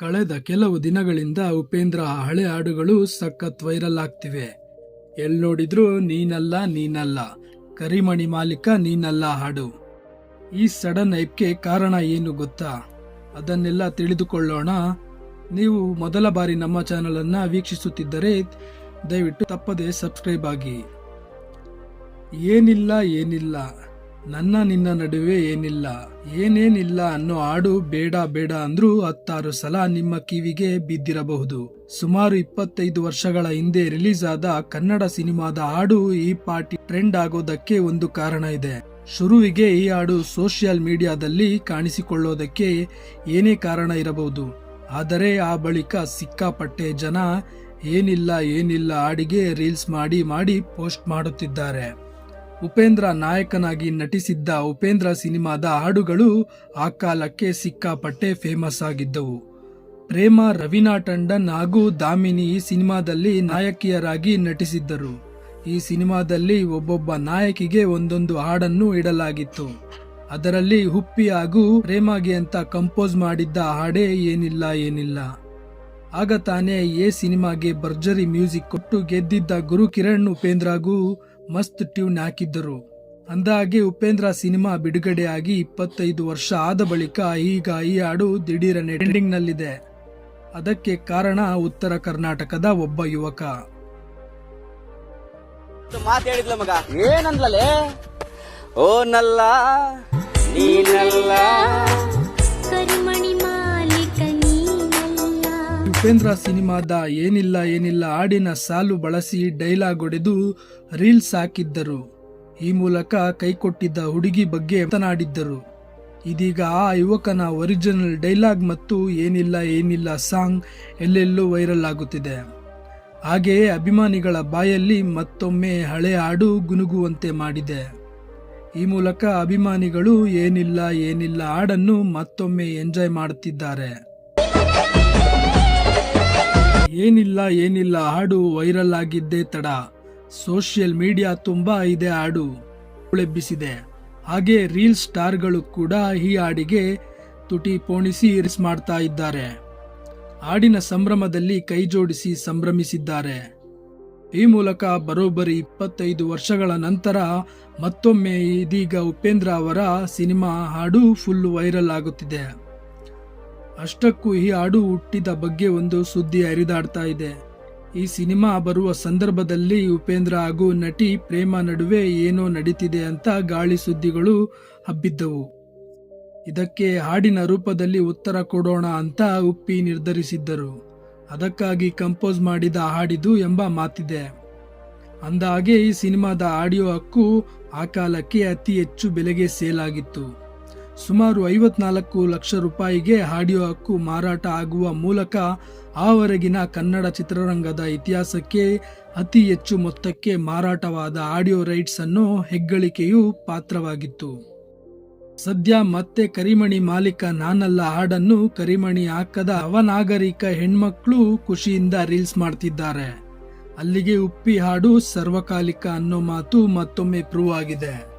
ಕಳೆದ ಕೆಲವು ದಿನಗಳಿಂದ ಉಪೇಂದ್ರ ಹಳೆ ಹಾಡುಗಳು ಸಖತ್ ವೈರಲ್ ಆಗ್ತಿವೆ. ಎಲ್ ನೋಡಿದ್ರು ನೀನಲ್ಲ ನೀನಲ್ಲ. ಕರಿಮಣಿ ಮಾಲೀಕ, ನೀನಲ್ಲ ಹಾಡು. ಈ ಸಡನ್ ಐಪ್ಗೆ ಕಾರಣ ಏನು ಗೊತ್ತಾ? ಅದನ್ನೆಲ್ಲ ತಿಳಿದುಕೊಳ್ಳೋಣ. ನೀವು ಮೊದಲ ಬಾರಿ ನಮ್ಮ ಚಾನಲನ್ನು ವೀಕ್ಷಿಸುತ್ತಿದ್ದರೆ ದಯವಿಟ್ಟು ತಪ್ಪದೆ ಸಬ್ಸ್ಕ್ರೈಬ್ ಆಗಿ. ಏನಿಲ್ಲ ಏನಿಲ್ಲ. ನನ್ನ ನಿನ್ನ ನಡುವೆ ಏನಿಲ್ಲ, ಏನೇನಿಲ್ಲ ಅನ್ನೋ ಹಾಡು ಬೇಡ ಬೇಡ ಅಂದ್ರೂ ಹತ್ತಾರು ಸಲ ನಿಮ್ಮ ಕಿವಿಗೆ ಬಿದ್ದಿರಬಹುದು. ಸುಮಾರು ಇಪ್ಪತ್ತೈದು ವರ್ಷಗಳ ಹಿಂದೆ ರಿಲೀಸ್ ಆದ ಕನ್ನಡ ಸಿನಿಮಾದ ಹಾಡು ಈ ಪಾರ್ಟಿ ಟ್ರೆಂಡ್ ಆಗೋದಕ್ಕೆ ಒಂದು ಕಾರಣ ಇದೆ. ಶುರುವಿಗೆ ಈ ಹಾಡು ಸೋಷಿಯಲ್ ಮೀಡಿಯಾದಲ್ಲಿ ಕಾಣಿಸಿಕೊಳ್ಳೋದಕ್ಕೆ ಏನೇ ಕಾರಣ ಇರಬಹುದು. ಆದರೆ ಆ ಬಳಿಕ ಸಿಕ್ಕಾಪಟ್ಟೆ ಜನ ಏನಿಲ್ಲ ಏನಿಲ್ಲ ಹಾಡಿಗೆ ರೀಲ್ಸ್ ಮಾಡಿ ಮಾಡಿ ಪೋಸ್ಟ್ ಮಾಡುತ್ತಿದ್ದಾರೆ. ಉಪೇಂದ್ರ ನಾಯಕನಾಗಿ ನಟಿಸಿದ್ದ ಉಪೇಂದ್ರ ಸಿನಿಮಾದ ಹಾಡುಗಳು ಆ ಕಾಲಕ್ಕೆ ಸಿಕ್ಕಾಪಟ್ಟೆ ಫೇಮಸ್ ಆಗಿದ್ದವು. ಪ್ರೇಮ, ರವೀನಾ ಟಂಡನ್ ಹಾಗೂ ದಾಮಿನಿ ಈ ಸಿನಿಮಾದಲ್ಲಿ ನಾಯಕಿಯರಾಗಿ ನಟಿಸಿದ್ದರು. ಈ ಸಿನಿಮಾದಲ್ಲಿ ಒಬ್ಬೊಬ್ಬ ನಾಯಕಿಗೆ ಒಂದೊಂದು ಹಾಡನ್ನು ಇಡಲಾಗಿತ್ತು. ಅದರಲ್ಲಿ ಹುಪ್ಪಿ ಹಾಗೂ ಪ್ರೇಮಾಗೆ ಅಂತ ಕಂಪೋಸ್ ಮಾಡಿದ್ದ ಹಾಡೇ ಏನಿಲ್ಲ ಏನಿಲ್ಲ. ಆಗ ತಾನೇ ಎ ಸಿನಿಮಾಗೆ ಭರ್ಜರಿ ಮ್ಯೂಸಿಕ್ ಕೊಟ್ಟು ಗೆದ್ದಿದ್ದ ಗುರು ಕಿರಣ್ ಉಪೇಂದ್ರಗೂ ಮಸ್ತ್ ಟ್ಯೂನ್ ಹಾಕಿದ್ದರು. ಅಂದಾಗೆ ಉಪೇಂದ್ರ ಸಿನಿಮಾ ಬಿಡುಗಡೆಯಾಗಿ ಇಪ್ಪತ್ತೈದು ವರ್ಷ ಆದ ಬಳಿಕ ಈಗ ಈ ಹಾಡು ದಿಢೀರನೆ ಟ್ರೆಂಡಿಂಗ್ನಲ್ಲಿದೆ. ಅದಕ್ಕೆ ಕಾರಣ ಉತ್ತರ ಕರ್ನಾಟಕದ ಒಬ್ಬ ಯುವಕ. ಮಾತು ಹೇಳಿದ್ಲ ಮಗ. ಏನಂದ್ಲಲೇ? ಓ ನಲ್ಲ ನೀನಲ್ಲ ಉಪೇಂದ್ರ ಸಿನಿಮಾದ ಏನಿಲ್ಲ ಏನಿಲ್ಲ ಹಾಡಿನ ಸಾಲು ಬಳಸಿ ಡೈಲಾಗ್ ಹೊಡೆದು ರೀಲ್ಸ್ ಹಾಕಿದ್ದರು. ಈ ಮೂಲಕ ಕೈಕೊಟ್ಟಿದ್ದ ಹುಡುಗಿ ಬಗ್ಗೆ ಮಾತನಾಡಿದ್ದರು. ಇದೀಗ ಆ ಯುವಕನ ಒರಿಜಿನಲ್ ಡೈಲಾಗ್ ಮತ್ತು ಏನಿಲ್ಲ ಏನಿಲ್ಲ ಸಾಂಗ್ ಎಲ್ಲೆಲ್ಲೂ ವೈರಲ್ ಆಗುತ್ತಿದೆ. ಹಾಗೆಯೇ ಅಭಿಮಾನಿಗಳ ಬಾಯಲ್ಲಿ ಮತ್ತೊಮ್ಮೆ ಹಳೆ ಹಾಡು ಗುನುಗುವಂತೆ ಮಾಡಿದೆ. ಈ ಮೂಲಕ ಅಭಿಮಾನಿಗಳು ಏನಿಲ್ಲ ಏನಿಲ್ಲ ಹಾಡನ್ನು ಮತ್ತೊಮ್ಮೆ ಎಂಜಾಯ್ ಮಾಡುತ್ತಿದ್ದಾರೆ. ಏನಿಲ್ಲ ಏನಿಲ್ಲ, ಹಾಡು ವೈರಲ್ ಆಗಿದ್ದೇ ತಡ. ಸೋಷಿಯಲ್ ಮೀಡಿಯಾ ತುಂಬಾ ಇದೆ ಹಾಡು. ಉಳೆಬ್ಬಿಸಿದೆ. ಹಾಗೆ ರೀಲ್ ಸ್ಟಾರ್ಗಳು ಕೂಡ ಈ ಹಾಡಿಗೆ ತುಟಿ ಪೋಣಿಸಿ ರಿಸ್ ಮಾಡ್ತಾ ಇದ್ದಾರೆ. ಹಾಡಿನ ಸಂಭ್ರಮದಲ್ಲಿ ಕೈ ಜೋಡಿಸಿ ಸಂಭ್ರಮಿಸಿದ್ದಾರೆ. ಈ ಮೂಲಕ ಬರೋಬ್ಬರಿ ಇಪ್ಪತ್ತೈದು ವರ್ಷಗಳ ನಂತರ ಮತ್ತೊಮ್ಮೆ ಇದೀಗ ಉಪೇಂದ್ರ ಅವರ ಸಿನಿಮಾ ಹಾಡು ಫುಲ್ ವೈರಲ್ ಆಗುತ್ತಿದೆ. ಅಷ್ಟಕ್ಕೂ ಈ ಹಾಡು ಹುಟ್ಟಿದ ಬಗ್ಗೆ ಒಂದು ಸುದ್ದಿ ಹರಿದಾಡ್ತಾ ಇದೆ. ಈ ಸಿನಿಮಾ ಬರುವ ಸಂದರ್ಭದಲ್ಲಿ ಉಪೇಂದ್ರ ಹಾಗೂ ನಟಿ ಪ್ರೇಮ ನಡುವೆ ಏನೋ ನಡೀತಿದೆ ಅಂತ ಗಾಳಿ ಸುದ್ದಿಗಳು ಹಬ್ಬಿದ್ದವು. ಇದಕ್ಕೆ ಹಾಡಿನ ರೂಪದಲ್ಲಿ ಉತ್ತರ ಕೊಡೋಣ ಅಂತ ಉಪ್ಪಿ ನಿರ್ಧರಿಸಿದ್ದರು. ಅದಕ್ಕಾಗಿ ಕಂಪೋಸ್ ಮಾಡಿದ ಹಾಡಿದು ಎಂಬ ಮಾತಿದೆ. ಅಂದಾಗೆ ಈ ಸಿನಿಮಾದ ಆಡಿಯೋ ಹಕ್ಕು ಆ ಕಾಲಕ್ಕೆ ಅತಿ ಹೆಚ್ಚು ಬೆಲೆಗೆ ಸೇಲ್ ಆಗಿತ್ತು. ಸುಮಾರು ಐವತ್ನಾಲ್ಕು ಲಕ್ಷ ರೂಪಾಯಿಗೆ ಆಡಿಯೋ ಹಕ್ಕು ಮಾರಾಟ ಆಗುವ ಮೂಲಕ ಆವರೆಗಿನ ಕನ್ನಡ ಚಿತ್ರರಂಗದ ಇತಿಹಾಸಕ್ಕೆ ಅತಿ ಹೆಚ್ಚು ಮೊತ್ತಕ್ಕೆ ಮಾರಾಟವಾದ ಆಡಿಯೋ ರೈಟ್ಸ್ ಅನ್ನು ಹೆಗ್ಗಳಿಕೆಯೂ ಪಾತ್ರವಾಗಿತ್ತು. ಸದ್ಯ ಮತ್ತೆ ಕರಿಮಣಿ ಮಾಲೀಕ ನಾನಲ್ಲ ಹಾಡನ್ನು ಕರಿಮಣಿ ಹಾಕದ ಅವನಾಗರಿಕ ಹೆಣ್ಮಕ್ಳು ಖುಷಿಯಿಂದ ರೀಲ್ಸ್ ಮಾಡ್ತಿದ್ದಾರೆ. ಅಲ್ಲಿಗೆ ಉಪ್ಪಿ ಹಾಡು ಸರ್ವಕಾಲಿಕ ಅನ್ನೋ ಮಾತು ಮತ್ತೊಮ್ಮೆ ಪ್ರೂವ್ ಆಗಿದೆ.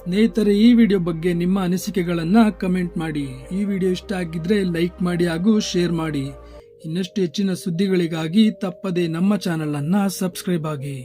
ಸ್ನೇಹಿತರೆ, ಈ ವಿಡಿಯೋ ಬಗ್ಗೆ ನಿಮ್ಮ ಅನಿಸಿಕೆಗಳನ್ನ ಕಮೆಂಟ್ ಮಾಡಿ. ಈ ವಿಡಿಯೋ ಇಷ್ಟ ಆಗಿದ್ರೆ ಲೈಕ್ ಮಾಡಿ ಹಾಗೂ ಶೇರ್ ಮಾಡಿ. ಇನ್ನಷ್ಟು ಹೆಚ್ಚಿನ ಸುದ್ದಿಗಳಿಗಾಗಿ ತಪ್ಪದೆ ನಮ್ಮ ಚಾನೆಲ್ ಅನ್ನ ಸಬ್ಸ್ಕ್ರೈಬ್ ಆಗಿ.